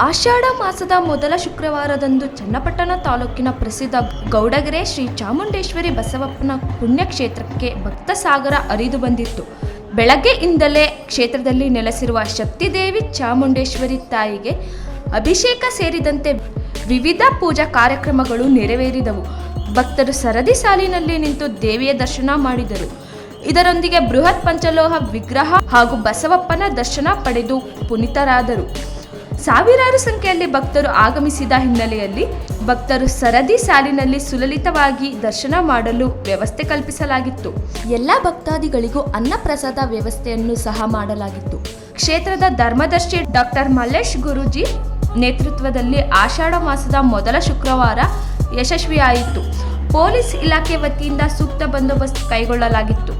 ಆಷಾಢ ಮಾಸದ ಮೊದಲ ಶುಕ್ರವಾರದಂದು ಚನ್ನಪಟ್ಟಣ ತಾಲೂಕಿನ ಪ್ರಸಿದ್ಧ ಗೌಡಗೆರೆ ಶ್ರೀ ಚಾಮುಂಡೇಶ್ವರಿ ಬಸವಪ್ಪನ ಪುಣ್ಯಕ್ಷೇತ್ರಕ್ಕೆ ಭಕ್ತ ಸಾಗರ ಹರಿದು ಬಂದಿತ್ತು. ಬೆಳಗ್ಗೆಯಿಂದಲೇ ಕ್ಷೇತ್ರದಲ್ಲಿ ನೆಲೆಸಿರುವ ಶಕ್ತಿದೇವಿ ಚಾಮುಂಡೇಶ್ವರಿ ತಾಯಿಗೆ ಅಭಿಷೇಕ ಸೇರಿದಂತೆ ವಿವಿಧ ಪೂಜಾ ಕಾರ್ಯಕ್ರಮಗಳು ನೆರವೇರಿದವು. ಭಕ್ತರು ಸರದಿ ಸಾಲಿನಲ್ಲಿ ನಿಂತು ದೇವಿಯ ದರ್ಶನ ಮಾಡಿದರು. ಇದರೊಂದಿಗೆ ಬೃಹತ್ ಪಂಚಲೋಹ ವಿಗ್ರಹ ಹಾಗೂ ಬಸವಪ್ಪನ ದರ್ಶನ ಪಡೆದು ಪುನೀತರಾದರು. ಸಾವಿರಾರು ಸಂಖ್ಯೆಯಲ್ಲಿ ಭಕ್ತರು ಆಗಮಿಸಿದ ಹಿನ್ನೆಲೆಯಲ್ಲಿ ಭಕ್ತರು ಸರದಿ ಸಾಲಿನಲ್ಲಿ ಸುಲಲಿತವಾಗಿ ದರ್ಶನ ಮಾಡಲು ವ್ಯವಸ್ಥೆ ಕಲ್ಪಿಸಲಾಗಿತ್ತು. ಎಲ್ಲ ಭಕ್ತಾದಿಗಳಿಗೂ ಅನ್ನಪ್ರಸಾದ ವ್ಯವಸ್ಥೆಯನ್ನು ಸಹ ಮಾಡಲಾಗಿತ್ತು. ಕ್ಷೇತ್ರದ ಧರ್ಮದರ್ಶಿ ಡಾಕ್ಟರ್ ಮಲ್ಲೇಶ್ ಗುರೂಜಿ ನೇತೃತ್ವದಲ್ಲಿ ಆಷಾಢ ಮಾಸದ ಮೊದಲ ಶುಕ್ರವಾರ ಯಶಸ್ವಿಯಾಯಿತು. ಪೊಲೀಸ್ ಇಲಾಖೆ ವತಿಯಿಂದ ಸೂಕ್ತ ಬಂದೋಬಸ್ತ್ ಕೈಗೊಳ್ಳಲಾಗಿತ್ತು.